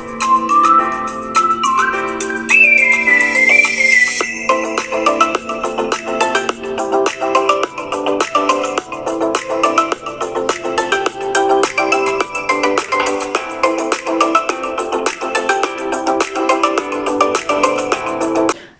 Thank you.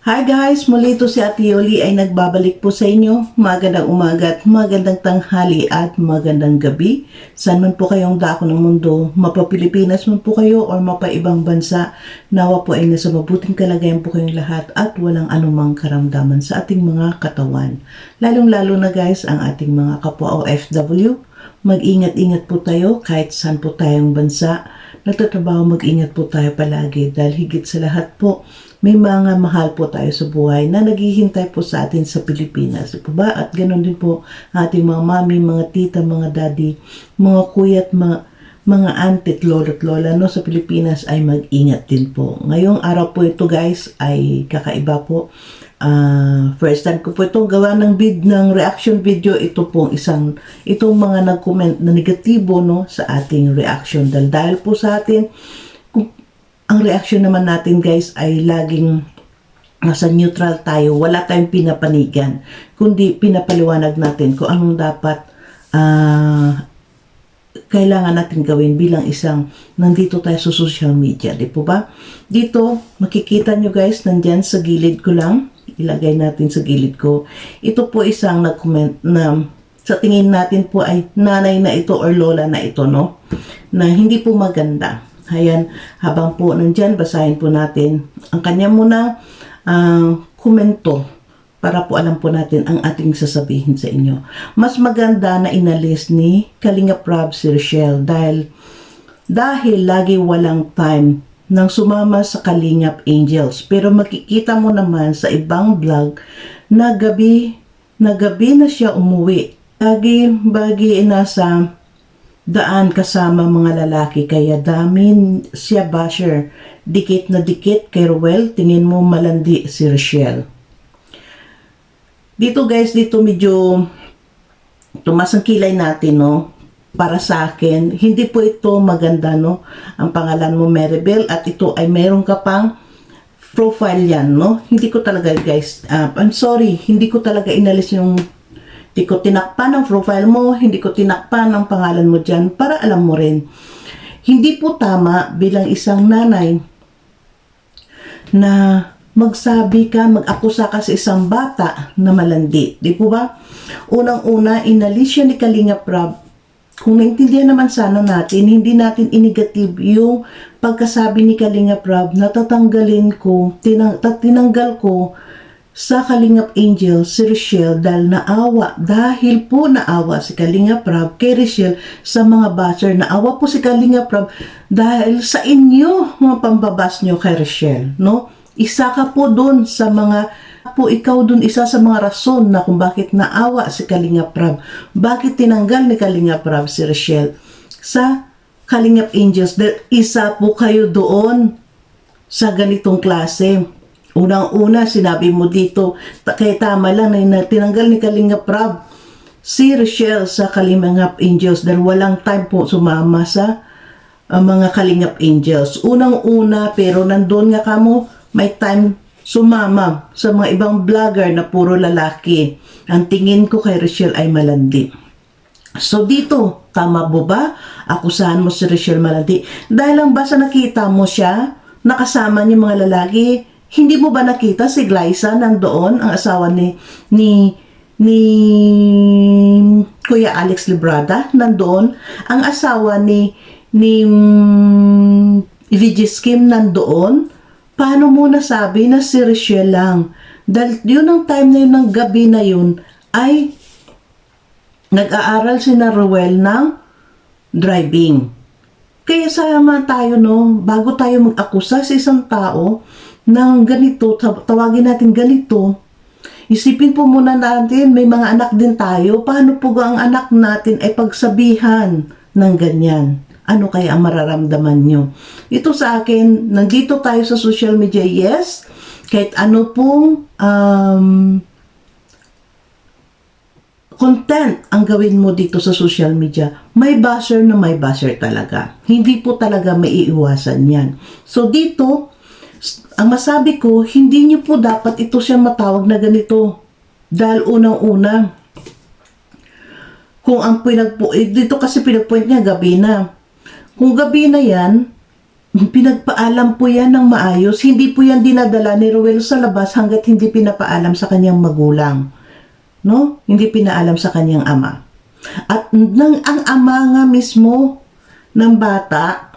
Hi guys! Muli ito si Ate Yoli ay nagbabalik po sa inyo. Magandang umaga at magandang tanghali at magandang gabi. Saan man po kayong dako ng mundo, mapa Pilipinas man po kayo or mapa ibang bansa, nawa po ay nasa mabuting kalagayan po kayong lahat at walang anumang karamdaman sa ating mga katawan. Lalong-lalo na guys ang ating mga kapwa OFW. Mag-ingat-ingat po tayo kahit saan po tayong bansa. Nagtatrabaho mag-ingat po tayo palagi dahil higit sa lahat po may mga mahal po tayo sa buhay na naghihintay po sa atin sa Pilipinas. Po ba? At ganoon din po ating mga mami, mga tita, mga daddy, mga kuya at mga, mga auntie, at lolo at lola no, sa Pilipinas ay mag-ingat din po. Ngayong araw po ito guys ay kakaiba po. Ah, first time ko po ito gawa ng vid ng reaction video ito pong isang itong mga nag-comment na negatibo no sa ating reaction dahil dahil po sa atin ang reaction naman natin guys ay laging nasa neutral tayo, wala tayong pinapanigan, kundi pinapaliwanag natin kung anong dapat ah, kailangan natin gawin bilang isang nandito tayo sa social media, di po ba? Dito, makikita nyo guys, nandyan sa gilid ko lang, ilagay natin sa gilid ko. Ito po isang nag-comment na sa tingin natin po ay nanay na ito or lola na ito, no? Na hindi po maganda. Ayan, habang po nandyan, basahin po natin ang kanya muna ah, komento para po alam po natin ang ating sasabihin sa inyo. Mas maganda na inalis ni Kalinga Prab si Rochelle dahil dahil lagi walang time nang sumama sa Kalingap Angels. Pero makikita mo naman sa ibang vlog na gabi na gabi na siya umuwi. Lagi bagi nasa daan kasama mga lalaki kaya damin siya basher. Dikit na dikit kay Ruel, tingin mo malandi si Rochelle. Dito guys, dito medyo tumas ang kilay natin, no? Para sa akin, hindi po ito maganda, no? Ang pangalan mo Maribel at ito ay meron ka pang profile yan, no? Hindi ko talaga, guys, ah, I'm sorry, hindi ko talaga inalis yung hindi ko tinakpan ang profile mo, hindi ko tinakpan ang pangalan mo dyan para alam mo rin. Hindi po tama bilang isang nanay na magsabi ka, mag-akusa ka sa isang bata na malandi. Di po ba? Unang-una, inalis siya ni Kalinga Prab. Kung naintindihan naman sana natin, hindi natin inigative yung pagkasabi ni Kalinga Prab na tatanggalin ko, tinang, tinanggal ko sa Kalingap Angel si Rochelle dahil naawa dahil po naawa si Kalingap Prab kay Rochelle sa mga basher naawa po si Kalingap Prab dahil sa inyo mga pambabas nyo kay Rochelle no? Isa ka po doon sa mga po ikaw doon isa sa mga rason na kung bakit naawa si Kalingap Prab bakit tinanggal ni Kalingap Prab si Rochelle? Sa Kalingap Angels dahil isa po kayo doon sa ganitong klase Unang-una, sinabi mo dito, kaya tama lang na ina- tinanggal ni Kalinga Prab si Rochelle sa Kalingap Angels dahil walang time po sumama sa uh, mga Kalingap Angels. Unang-una, pero nandun nga kamo, may time sumama sa mga ibang vlogger na puro lalaki. Ang tingin ko kay Rochelle ay malandi. So dito, tama mo ba? Akusahan mo si Rochelle Malandi. Dahil lang ba sa nakita mo siya, nakasama niya mga lalaki, hindi mo ba nakita si Glyza nandoon, ang asawa ni ni ni Kuya Alex Librada nandoon, ang asawa ni ni mm, VG Skim nandoon. Paano mo nasabi na si Rochelle lang? Dahil yun ang time na yun ng gabi na yun ay nag-aaral si na Ruel ng driving. Kaya sama tayo no, bago tayo mag-akusa sa isang tao ng ganito, taw- tawagin natin ganito, isipin po muna natin, may mga anak din tayo, paano po ang anak natin ay pagsabihan ng ganyan? Ano kaya ang mararamdaman nyo? Ito sa akin, nandito tayo sa social media, yes, kahit ano pong um, content ang gawin mo dito sa social media, may basher na may basher talaga. Hindi po talaga maiiwasan yan. So dito, ang masabi ko, hindi niyo po dapat ito siya matawag na ganito. Dahil unang-una, kung ang pinagpo, eh, dito kasi pinagpoint niya gabi na. Kung gabi na yan, pinagpaalam po yan ng maayos. Hindi po yan dinadala ni Ruel sa labas hanggat hindi pinapaalam sa kanyang magulang. No? Hindi pinaalam sa kanyang ama. At nang ang ama nga mismo ng bata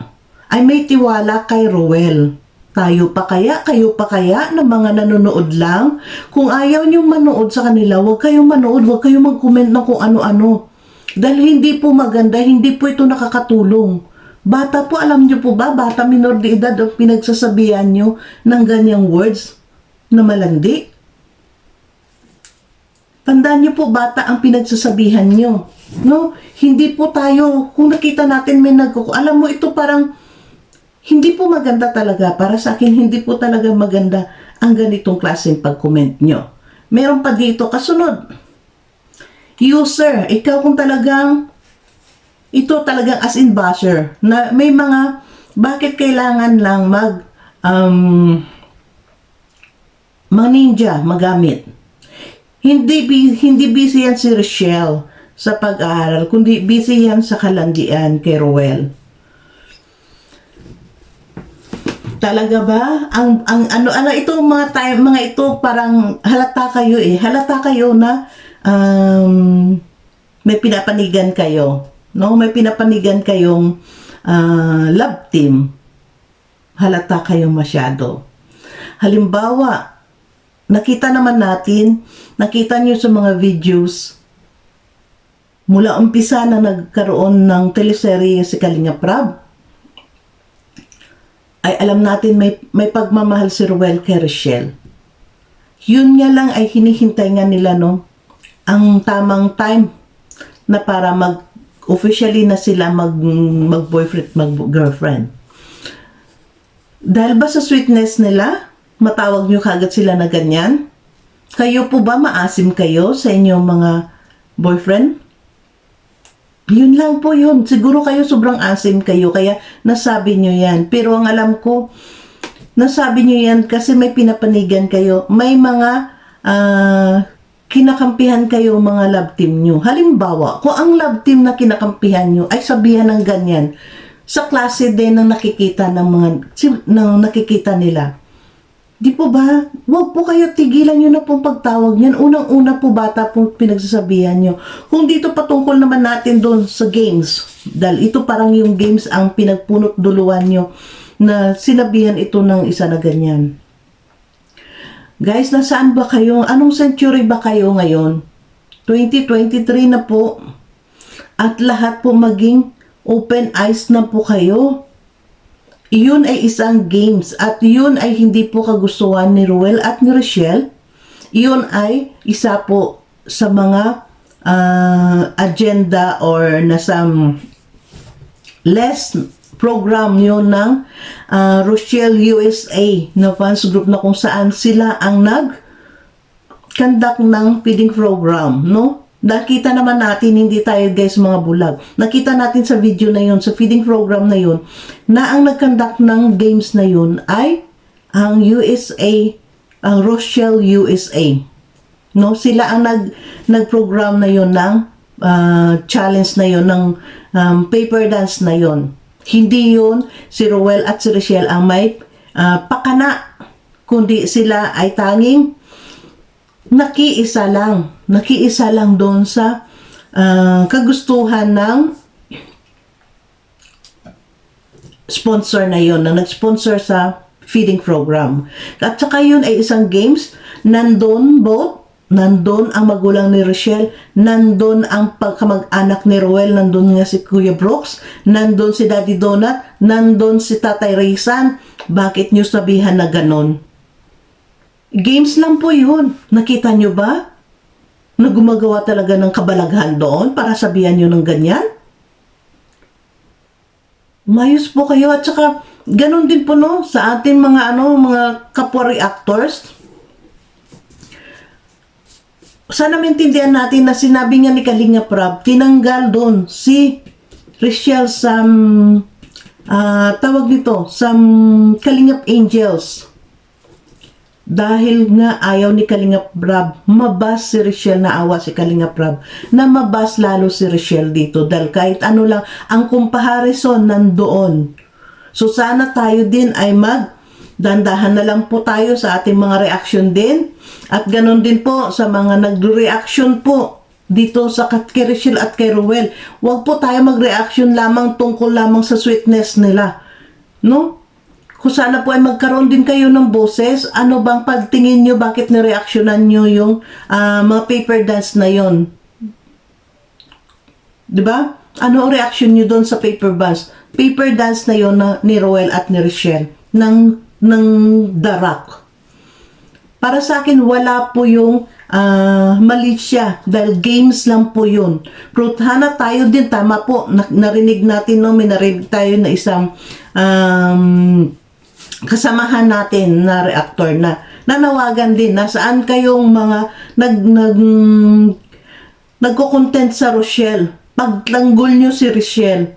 ay may tiwala kay Ruel. Tayo pa kaya, kayo pa kaya na mga nanonood lang? Kung ayaw niyong manood sa kanila, huwag kayong manood, huwag kayong mag-comment na kung ano-ano. Dahil hindi po maganda, hindi po ito nakakatulong. Bata po, alam niyo po ba, bata minor de edad ang pinagsasabihan niyo ng ganyang words na malandi? Tandaan niyo po, bata ang pinagsasabihan niyo. No? Hindi po tayo, kung nakita natin may nagkuku, alam mo ito parang, hindi po maganda talaga. Para sa akin, hindi po talaga maganda ang ganitong klaseng pag-comment nyo. Meron pa dito, kasunod. User, ikaw kung talagang, ito talagang as in basher, na may mga, bakit kailangan lang mag, um, mga ninja magamit. Hindi hindi busy yan si Rochelle sa pag-aaral, kundi busy yan sa kalandian kay Roel. Talaga ba? Ang ang ano ano ito mga time mga ito parang halata kayo eh. Halata kayo na um, may pinapanigan kayo. No, may pinapanigan kayong ah, love team. Halata kayo masyado. Halimbawa, nakita naman natin, nakita niyo sa mga videos, mula umpisa na nagkaroon ng teleserye si Kalinga Prab, ay alam natin may, may pagmamahal si Ruel Rochelle. Yun nga lang ay hinihintay nga nila no, ang tamang time na para mag officially na sila mag mag boyfriend mag girlfriend. Dahil ba sa sweetness nila, matawag nyo kagad sila na ganyan? Kayo po ba maasim kayo sa inyong mga boyfriend? Yun lang po yun. Siguro kayo sobrang asim kayo, kaya nasabi nyo yan. Pero ang alam ko, nasabi nyo yan kasi may pinapanigan kayo. May mga ah, kinakampihan kayo mga love team nyo. Halimbawa, kung ang love team na kinakampihan nyo ay sabihan ng ganyan, sa klase din ng nakikita ng mga ng nakikita nila. Di po ba? Huwag po kayo tigilan nyo na pong pagtawag niyan. Unang-una po bata po pinagsasabihan nyo. Kung dito patungkol naman natin doon sa games, dahil ito parang yung games ang pinagpunot duluan nyo na sinabihan ito ng isa na ganyan. Guys, nasaan ba kayo? Anong century ba kayo ngayon? 2023 na po. At lahat po maging open eyes na po kayo. Iyon ay isang games at yun ay hindi po kagustuhan ni Ruel at ni Rochelle. Iyon ay isa po sa mga ah, agenda or nasa less program yun ng ah, Rochelle USA na fans group na kung saan sila ang nag conduct ng feeding program, no? Nakita naman natin, hindi tayo guys mga bulag. Nakita natin sa video na yun, sa feeding program na yun, na ang nag-conduct ng games na yun ay ang USA, ang Rochelle USA. No, sila ang nag nag-program na yun ng ah, challenge na yun, ng um, paper dance na yun. Hindi yun si Roel at si Rochelle ang may ah, pakana, kundi sila ay tanging nakiisa lang. Nakiisa lang doon sa ah, kagustuhan ng sponsor na yon na nag-sponsor sa feeding program. At saka yun ay isang games, nandun both, nandun ang magulang ni Rochelle, nandun ang pagkamag-anak ni Roel, nandun nga si Kuya Brooks, nandun si Daddy Donut, nandun si Tatay Rizan. Bakit nyo sabihan na ganon? Games lang po yun. Nakita nyo ba? Na gumagawa talaga ng kabalaghan doon para sabihan nyo ng ganyan? Mayos po kayo at saka ganun din po no sa ating mga ano mga kapwa reactors. Sana maintindihan natin na sinabi nga ni Kalinga Prab, tinanggal doon si Rachel some ah, tawag nito, some Kalingap Angels. Dahil nga ayaw ni Kalingap Brab, mabas si Rachel na awa si Kalingap Brab, na mabas lalo si Rachel dito dahil kahit ano lang, ang comparison nandoon. So sana tayo din ay mag dandahan na lang po tayo sa ating mga reaction din at ganon din po sa mga nagre-reaction po dito sa kay Rachel at kay Ruel. Huwag po tayo mag-reaction lamang tungkol lamang sa sweetness nila. No? Kung sana po ay magkaroon din kayo ng boses, ano bang pagtingin nyo, bakit nireaksyonan nyo yung ah, mga paper dance na yon? ba? Ano ang reaction nyo doon sa paper dance? Paper dance na yon na ni Roel at ni Rochelle ng ng The Rock. Para sa akin, wala po yung ah, mali siya dahil games lang po yun. Prutana tayo din, tama po, na- narinig natin, no, may narinig tayo na isang um, kasamahan natin na reactor na nanawagan din na saan kayong mga nag, nag, nagko-content sa Rochelle. Pagtanggol nyo si Rochelle.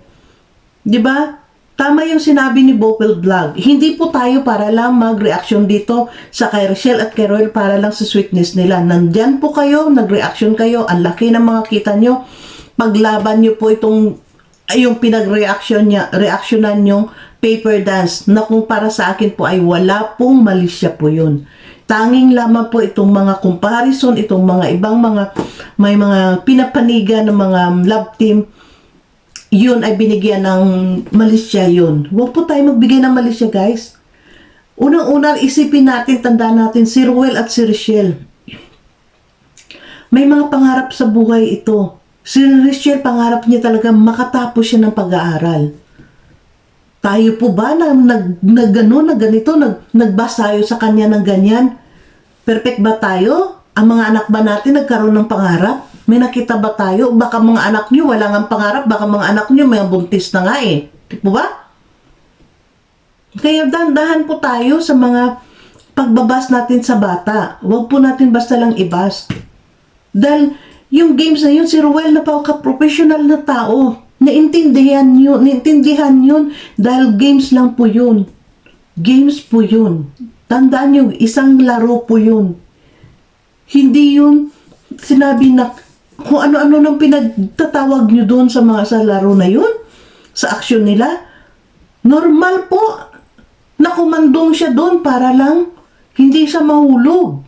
Di ba? Tama yung sinabi ni Bopel Vlog. Hindi po tayo para lang mag-reaction dito sa kay Rochelle at kay Royal para lang sa sweetness nila. Nandyan po kayo, nag-reaction kayo, ang laki ng mga kita nyo. Paglaban nyo po itong ay yung pinag-reaction niya, reactionan yung paper dance na kung para sa akin po ay wala pong malisya po yun. Tanging lamang po itong mga comparison, itong mga ibang mga, may mga pinapanigan ng mga love team, yun ay binigyan ng malisya yun. Huwag po tayo magbigay ng malisya guys. Unang-unang isipin natin, tandaan natin si Ruel at si Rochelle. May mga pangarap sa buhay ito. Si Rochelle, pangarap niya talaga makatapos siya ng pag-aaral. Tayo po ba na nag, nag ano, na ganito, nag, nagbasa tayo sa kanya ng ganyan? Perfect ba tayo? Ang mga anak ba natin nagkaroon ng pangarap? May nakita ba tayo? Baka mga anak niyo wala nga pangarap, baka mga anak niyo may buntis na nga eh. Di po ba? Kaya dahan-dahan po tayo sa mga pagbabas natin sa bata. Huwag po natin basta lang ibas. Dahil yung games na yun, si Ruel napaka-professional na tao. Naintindihan yun, naintindihan yun dahil games lang po yun. Games po yun. Tandaan nyo, isang laro po yun. Hindi yun sinabi na kung ano-ano nang pinagtatawag nyo doon sa mga sa laro na yun, sa aksyon nila. Normal po na kumandong siya doon para lang hindi siya mahulog.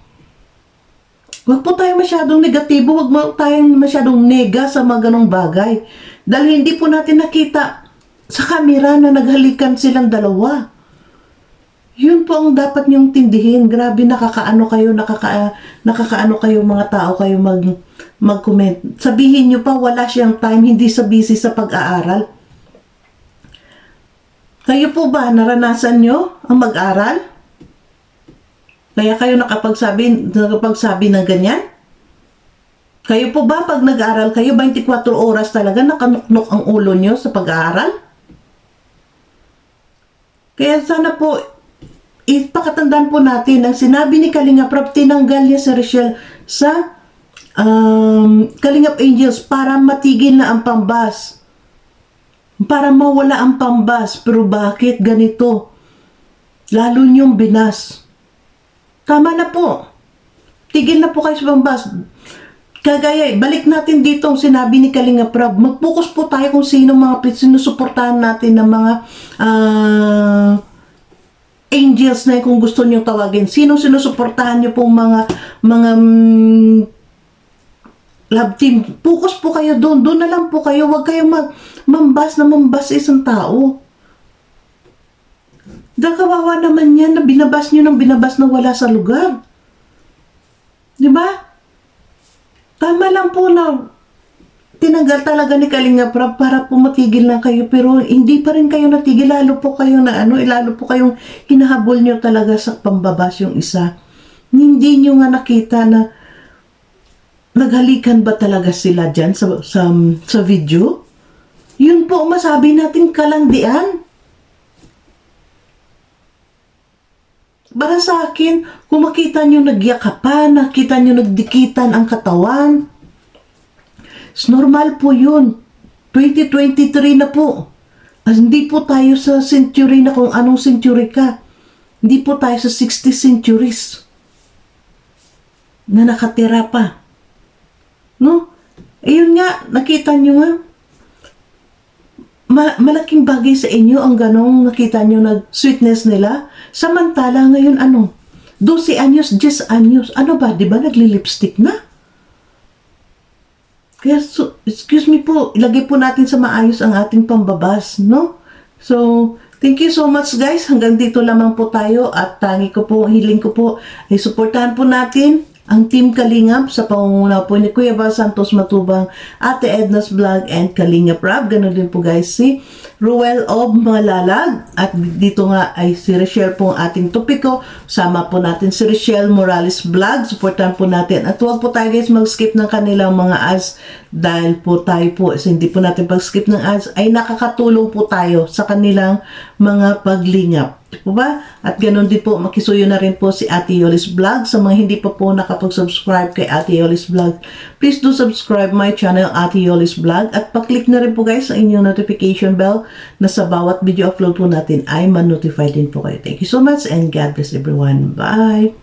Huwag po tayo masyadong negatibo, huwag mo tayong masyadong nega sa mga ganong bagay. Dahil hindi po natin nakita sa kamera na naghalikan silang dalawa. Yun po ang dapat niyong tindihin. Grabe, nakakaano kayo, nakaka, nakakaano kayo mga tao kayo mag, mag-comment. Sabihin niyo pa, wala siyang time, hindi sa busy sa pag-aaral. Kayo po ba, naranasan niyo ang mag-aral? Kaya kayo nakapagsabi, nakapagsabi ng ganyan? Kayo po ba, pag nag-aaral kayo, 24 oras talaga nakanuknok ang ulo nyo sa pag-aaral? Kaya sana po, ipakatandaan po natin ang sinabi ni Kalinga Prab, tinanggal niya si Rochelle sa um, Kalingap Angels para matigil na ang pambas. Para mawala ang pambas. Pero bakit ganito? Lalo niyong binas. Tama na po. Tigil na po kayo sa pambas. Kagaya, balik natin dito ang sinabi ni Kalinga Prab. Mag-focus po tayo kung sino mga sinusuportahan natin ng mga ah, angels na kung gusto niyo tawagin. Sino sinusuportahan niyo pong mga mga mm, love team. Focus po kayo doon. Doon na lang po kayo. Huwag kayong mag, mambas na mambas sa isang tao. Dahil kawawa naman yan na binabas niyo ng binabas na wala sa lugar. Di ba? Tama lang po na tinanggal talaga ni Kalinga Prab para po matigil na kayo pero hindi pa rin kayo natigil lalo po kayo na ano eh, lalo po kayong hinahabol nyo talaga sa pambabas yung isa hindi nyo nga nakita na naghalikan ba talaga sila dyan sa, sa, sa video yun po masabi natin kalandian Para sa akin, kung makita nyo nagyakapan, nakita nyo nagdikitan ang katawan, normal po yun. 2023 na po. As hindi po tayo sa century na kung anong century ka. Hindi po tayo sa 60 centuries na nakatira pa. No? Ayun nga, nakita nyo nga, ma- malaking bagay sa inyo ang ganong nakita nyo na sweetness nila. Samantala ngayon ano, 12 anyos, 10 anyos. Ano ba, di ba nagli-lipstick na? Kaya, so, excuse me po, ilagay po natin sa maayos ang ating pambabas, no? So, thank you so much guys. Hanggang dito lamang po tayo at tangi ko po, hiling ko po, ay suportahan po natin ang Team Kalingap sa pangunguna po ni Kuya Bal Santos Matubang, Ate Edna's Vlog, and Kalingap Rab. Ganun din po guys si Ruel of Malalag. At dito nga ay si Rochelle po ang ating topiko. Sama po natin si Rochelle Morales Vlog. Supportan po natin. At huwag po tayo guys mag-skip ng kanilang mga ads dahil po tayo po, hindi po natin pag-skip ng ads, ay nakakatulong po tayo sa kanilang mga paglingap. Di po ba? At ganun din po, makisuyo na rin po si Ate Yolis Vlog. Sa mga hindi pa po nakapag-subscribe kay Ate Yolis Vlog, please do subscribe my channel Ate Yolis Vlog at paklik na rin po guys ang inyong notification bell na sa bawat video upload po natin ay man-notify din po kayo. Thank you so much and God bless everyone. Bye!